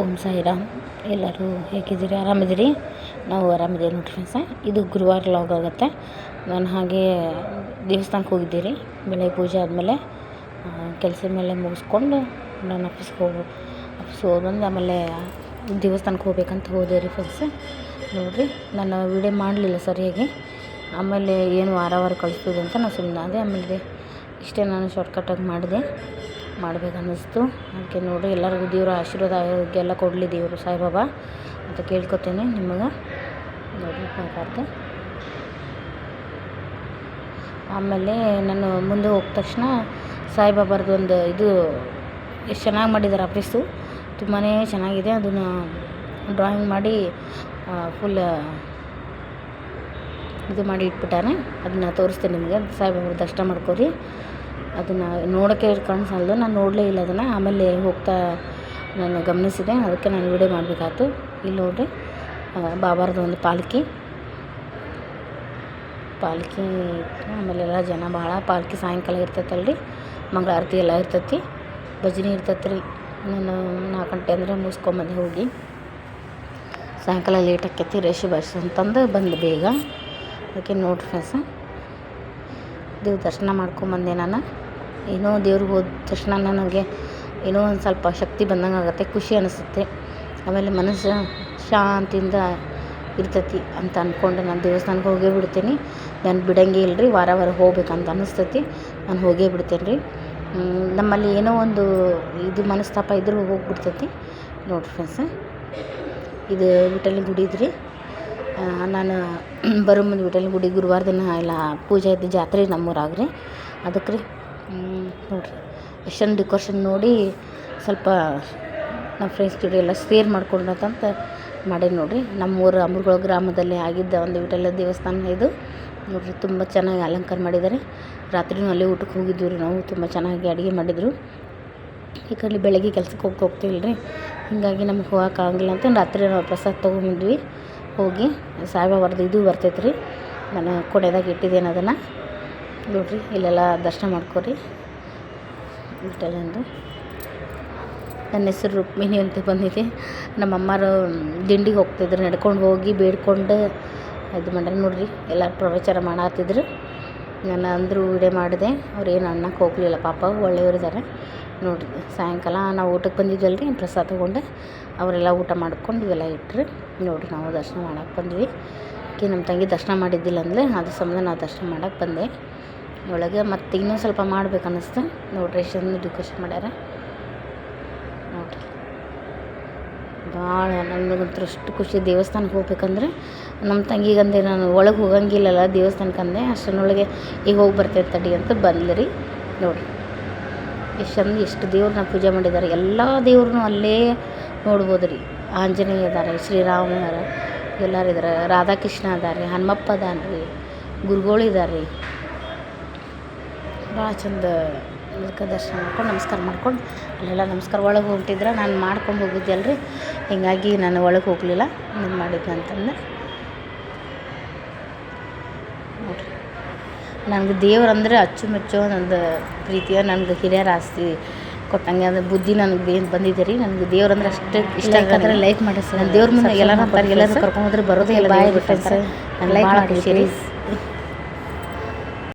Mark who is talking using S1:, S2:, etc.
S1: ಓಂ ಸಾಯಿರಾಮ್. ಎಲ್ಲರೂ ಹೇಗಿದ್ದೀರಿ? ಆರಾಮಿದ್ದೀರಿ? ನಾವು ಆರಾಮಿದ್ದೀವಿ ನೋಡಿ ಫ್ರೆಂಡ್ಸ ಇದು ಗುರುವಾರ ಲಾಗ್ ಆಗುತ್ತೆ. ನಾನು ಹಾಗೆ ದೇವಸ್ಥಾನಕ್ಕೆ ಹೋಗಿದ್ದೀರಿ. ಬೆಳಗ್ಗೆ ಪೂಜೆ ಆದಮೇಲೆ ಕೆಲಸ ಮೇಲೆ ಮುಗಿಸ್ಕೊಂಡು ನಾನು ಆಫೀಸ್ಗೆ ಹೋಗಿ ಆಫೀಸ್ಗೆ ಹೋಗಿ ಬಂದು ಆಮೇಲೆ ದೇವಸ್ಥಾನಕ್ಕೆ ಹೋಗ್ಬೇಕಂತ ಹೋದೆ ರೀ ಫ್ರೆಂಡ್ಸ ನೋಡಿರಿ ನಾನು ವೀಡಿಯೋ ಮಾಡಲಿಲ್ಲ ಸರಿಯಾಗಿ ಆಮೇಲೆ ಏನು ವಾರ ವಾರ ಕಳಿಸ್ತದೆ ಅಂತ ನಾನು ಸುಮ್ಮನೆ ಅದೇ ಆಮೇಲೆ ಇಷ್ಟೇ ನಾನು ಶಾರ್ಟ್ಕಟ್ಟಾಗಿ ಮಾಡಿದೆ. ಮಾಡ್ಬೇಕು ಅನ್ನಿಸ್ತು ಅದಕ್ಕೆ ನೋಡಿ ಎಲ್ಲರಿಗೂ ದೇವ್ರ ಆಶೀರ್ವಾದ ಆರೋಗ್ಯ ಎಲ್ಲ ಕೊಡಲಿ ದೇವರು ಸಾಯಿಬಾಬಾ ಅಂತ ಕೇಳ್ಕೊತೀನಿ ನಿಮಗೆ. ನೋಡಿ ಹಾಗಾದ್ರೆ ಆಮೇಲೆ ನಾನು ಮುಂದೆ ಹೋದ ತಕ್ಷಣ ಸಾಯಿಬಾಬಾರ್ದು ಒಂದು ಇದು ಎಷ್ಟು ಚೆನ್ನಾಗಿ ಮಾಡಿದ್ದಾರೆ ಆಫೀಸು ತುಂಬಾ ಚೆನ್ನಾಗಿದೆ. ಅದನ್ನು ಡ್ರಾಯಿಂಗ್ ಮಾಡಿ ಫುಲ್ ಇದು ಮಾಡಿ ಇಟ್ಬಿಟ್ಟಾನೆ ಅದನ್ನು ತೋರಿಸ್ತೀನಿ ನಿಮಗೆ. ಸಾಯಿಬಾಬಾರ್ದು ದರ್ಶನ ಮಾಡ್ಕೊರಿ. ಅದನ್ನು ನೋಡೋಕ್ಕೆ ಕಾಣಿಸಲ್ದು ನಾನು ನೋಡಲೇ ಇಲ್ಲ ಅದನ್ನು. ಆಮೇಲೆ ಹೋಗ್ತಾ ನಾನು ಗಮನಿಸಿದೆ. ಅದಕ್ಕೆ ನಾನು ವಿಡಿಯೋ ಮಾಡಬೇಕಾಯ್ತು. ಇಲ್ಲಿ ನೋಡಿರಿ ಬಾಬಾರದು ಒಂದು ಪಾಲ್ಕಿ. ಪಾಲ್ಕಿ ಆಮೇಲೆ ಎಲ್ಲ ಜನ ಭಾಳ. ಪಾಲ್ಕಿ ಸಾಯಂಕಾಲ ಇರ್ತೈತಲ್ರಿ. ಮಂಗಳಾರತಿ ಎಲ್ಲ ಇರ್ತೈತಿ. ಭಜನೆ ಇರ್ತೈತೆ ರೀ. ನಾನು ನಾಲ್ಕು ಗಂಟೆ ಅಂದರೆ ಮುಗಿಸ್ಕೊಂಬಂದು ಹೋಗಿ. ಸಾಯಂಕಾಲ ಲೇಟ್ ಆಕೈತಿ. ರೇಷ್ ಬಸ್ ಅಂತಂದು ಬಂದು ಬೇಗ. ಅದಕ್ಕೆ ನೋಡ್ರಿ ಫ್ರೆಂಡ್ಸ ದೇವ್ರ ದರ್ಶನ ಮಾಡ್ಕೊಂಬಂದೆ ನಾನು. ಏನೋ ದೇವ್ರಿಗೆ ಹೋದ ತಕ್ಷಣ ನನಗೆ ಏನೋ ಒಂದು ಸ್ವಲ್ಪ ಶಕ್ತಿ ಬಂದಂಗೆ ಆಗುತ್ತೆ, ಖುಷಿ ಅನಿಸುತ್ತೆ. ಆಮೇಲೆ ಮನಸ್ಸು ಶಾಂತಿಯಿಂದ ಇರ್ತೈತಿ ಅಂತ ಅಂದ್ಕೊಂಡು ನಾನು ದೇವಸ್ಥಾನಕ್ಕೆ ಹೋಗೇ ಬಿಡ್ತೀನಿ. ನಾನು ಬಿಡಂಗೆ ಇಲ್ಲ ರೀ ವಾರ ವಾರ ಹೋಗ್ಬೇಕಂತ ಅನ್ನಿಸ್ತೈತಿ ನಾನು ಹೋಗೇ ಬಿಡ್ತೇನೆ ರೀ ನಮ್ಮಲ್ಲಿ ಏನೋ ಒಂದು ಇದು ಮನಸ್ತಾಪ ಇದ್ರೂ ಹೋಗ್ಬಿಡ್ತತಿ. ನೋಡಿರಿ ಫ್ರೆಂಡ್ಸ ಇದು ವಿಠಲಿನ ಗುಡಿ ಇದ್ರಿ. ನಾನು ಬರೋ ಮುಂದೆ ವಿಠಲ್ ಗುಡಿ ಗುರುವಾರ ದಿನ ಎಲ್ಲ ಪೂಜೆ ಇದ್ದು ಜಾತ್ರೆ ನಮ್ಮೂರಾಗ್ರಿ. ಅದಕ್ಕೆ ರೀ ನೋಡಿರಿ. ಎಷ್ಟೊಂದು ಡೆಕೋರೇಷನ್ ನೋಡಿ ಸ್ವಲ್ಪ ನಮ್ಮ ಫ್ರೆಂಡ್ಸ್ ಜೋಡಿ ಎಲ್ಲ ಸೇರ್ ಮಾಡ್ಕೊಂಡಂತ ಮಾಡೀನಿ ನೋಡಿರಿ. ನಮ್ಮೂರು ಅಮೃಗಳ ಗ್ರಾಮದಲ್ಲಿ ಆಗಿದ್ದ ಒಂದು ವಿಠಲ ದೇವಸ್ಥಾನ ಇದು. ನೋಡಿರಿ, ತುಂಬ ಚೆನ್ನಾಗಿ ಅಲಂಕಾರ ಮಾಡಿದ್ದಾರೆ. ರಾತ್ರಿನೂ ಅಲ್ಲಿ ಊಟಕ್ಕೆ ಹೋಗಿದ್ವಿ ರೀ ನಾವು, ತುಂಬ ಚೆನ್ನಾಗಿ ಅಡುಗೆ ಮಾಡಿದರು. ಈ ಕಡೆ ಬೆಳಗ್ಗೆ ಕೆಲ್ಸಕ್ಕೆ ಹೋಗಿ ಹೋಗ್ತೀವಿ ರೀ ಹೀಗಾಗಿ ನಮಗೆ ಹೋಗಕ್ಕೆ ಆಗಂಗಿಲ್ಲ ಅಂತ ರಾತ್ರಿ ನಾವು ಪ್ರಸಾದ ತೊಗೊಂಬಂದ್ವಿ ಹೋಗಿ ಸಾಯಿಬಾಬಾರ್ದು ಇದು ಬರ್ತೈತೆ ರೀ ನಾನು ಕೊನೆದಾಗ ಇಟ್ಟಿದ್ದೇನೆ ಅದನ್ನು. ನೋಡಿರಿ, ಇಲ್ಲೆಲ್ಲ ದರ್ಶನ ಮಾಡ್ಕೊರಿ. ವಿಠಲಂದು ನನ್ನ ಹೆಸರು ರುಕ್ಮಿಣಿ ಅಂತ ಬಂದಿದೆ. ನಮ್ಮ ಅಮ್ಮರು ದಿಂಡಿಗೆ ಹೋಗ್ತಿದ್ರು, ನಡ್ಕೊಂಡು ಹೋಗಿ ಬೇಡ್ಕೊಂಡು ಇದು ಮಾಡ್ಯಾರ ನೋಡ್ರಿ, ಎಲ್ಲರೂ ಪ್ರವಚನ ಮಾಡತ್ತಿದ್ರು ನಾನು ಅಂದರೂ ವಿಡಿಯೋ ಮಾಡಿದೆ. ಅವ್ರು ಏನು ಅನ್ನಕ್ಕೆ ಹೋಗಲಿಲ್ಲ, ಪಾಪ ಒಳ್ಳೆಯವ್ರು ಇದ್ದಾರೆ ನೋಡಿರಿ, ಸಾಯಂಕಾಲ ನಾವು ಊಟಕ್ಕೆ ಬಂದಿದ್ವಲ್ಲ ರೀ ಪ್ರಸಾದ ತೊಗೊಂಡು ಅವರೆಲ್ಲ ಊಟ ಮಾಡ್ಕೊಂಡು ಇವೆಲ್ಲ ಇಟ್ಟರು ನೋಡಿರಿ, ನಾವು ದರ್ಶನ ಮಾಡಕ್ಕೆ ಬಂದ್ವಿ. ನಮ್ಮ ತಂಗಿ ದರ್ಶನ ಮಾಡಿದ್ದಿಲ್ಲ ಅಂದರೆ ಅದು ಸಂಬಂಧ ನಾವು ದರ್ಶನ ಮಾಡಕ್ಕೆ ಬಂದೆ. ಒಳಗೆ ಮತ್ತು ಇನ್ನೂ ಸ್ವಲ್ಪ ಮಾಡ್ಬೇಕು ಅನ್ನಿಸ್ತು ನೋಡ್ರಿ ಎಷ್ಟೊಂದು ಡೆಕೋರೇಷನ್ ಮಾಡ್ಯಾರ. ನೋಡ್ರಿ. ಭಾಳ ನನಗಂತೂ ಅಷ್ಟು ಖುಷಿ ದೇವಸ್ಥಾನಕ್ಕೆ ಹೋಗ್ಬೇಕಂದ್ರೆ ನಮ್ಮ ತಂಗಿಗಂದೆ ನಾನು ಒಳಗೆ ಹೋಗಂಗಿಲ್ಲಲ್ಲ ದೇವಸ್ಥಾನಕ್ಕೆ ಅಂದೆ, ಅಷ್ಟರೊಳಗೆ ಈಗ ಹೋಗಿ ಬರ್ತೈತೆ ತಡಿ ಅಂತ ಬಂದ್ಲಿ ನೋಡ್ರಿ. ಎಷ್ಟು ಚಂದ ಎಷ್ಟು ದೇವ್ರನ್ನ ಪೂಜೆ ಮಾಡಿದ್ದಾರೆ. ಎಲ್ಲ ದೇವ್ರನ್ನೂ ಅಲ್ಲೇ ನೋಡ್ಬೋದು ರೀ. ಆಂಜನೇಯ ಇದಾರೆ ಶ್ರೀರಾಮ ಎಲ್ಲರಿದ್ದಾರೆ ರಾಧಾಕೃಷ್ಣ ಅದಾರೆ ಹನುಮಪ್ಪ ಅದಾನ ರೀ, ಗುರುಗಳು ಇದ್ದಾರೆ ರೀ. ಭಾಳ ಚಂದ ಅದಕ್ಕೆ ದರ್ಶನ ಮಾಡ್ಕೊಂಡು ನಮಸ್ಕಾರ ಮಾಡ್ಕೊಂಡು ಅಲ್ಲೆಲ್ಲ ನಮಸ್ಕಾರ ಒಳಗೆ ಹೊಂಟಿದ್ರೆ ನಾನು ಮಾಡ್ಕೊಂಡು ಹೋಗಿದ್ದೆ ಅಲ್ರಿ ಹೀಗಾಗಿ ನಾನು ಒಳಗೆ ಹೋಗಲಿಲ್ಲ ಇದು ಮಾಡಿದ್ದೆ ಅಂತಂದು ನೋಡಿರಿ. ನನಗೆ ದೇವ್ರಂದ್ರೆ ಅಚ್ಚುಮೆಚ್ಚು ನಂದು ಪ್ರೀತಿಯ ನನಗೆ ಹಿರಿಯರ ಆಸ್ತಿ ಕೊಟ್ಟಂಗೆ ಅದು ಬುದ್ಧಿ ನನಗೆ ಏನು ಬಂದಿದೆ ರೀ. ನನಗೆ ದೇವ್ರಂದ್ರೆ ಅಷ್ಟು ಇಷ್ಟ ಯಾಕಂದ್ರೆ ಲೈಕ್ ಮಾಡಿ ಸರ್ ದೇವ್ರ ಮುಂದೆ ಎಲ್ಲ ಎಲ್ಲರೂ ಕರ್ಕೊಂಡ್ರೆ ಬರೋದೇ ಇಲ್ಲ ಬಾಯ್ ನಾನು ಲೈಕ್ ಮಾಡಿ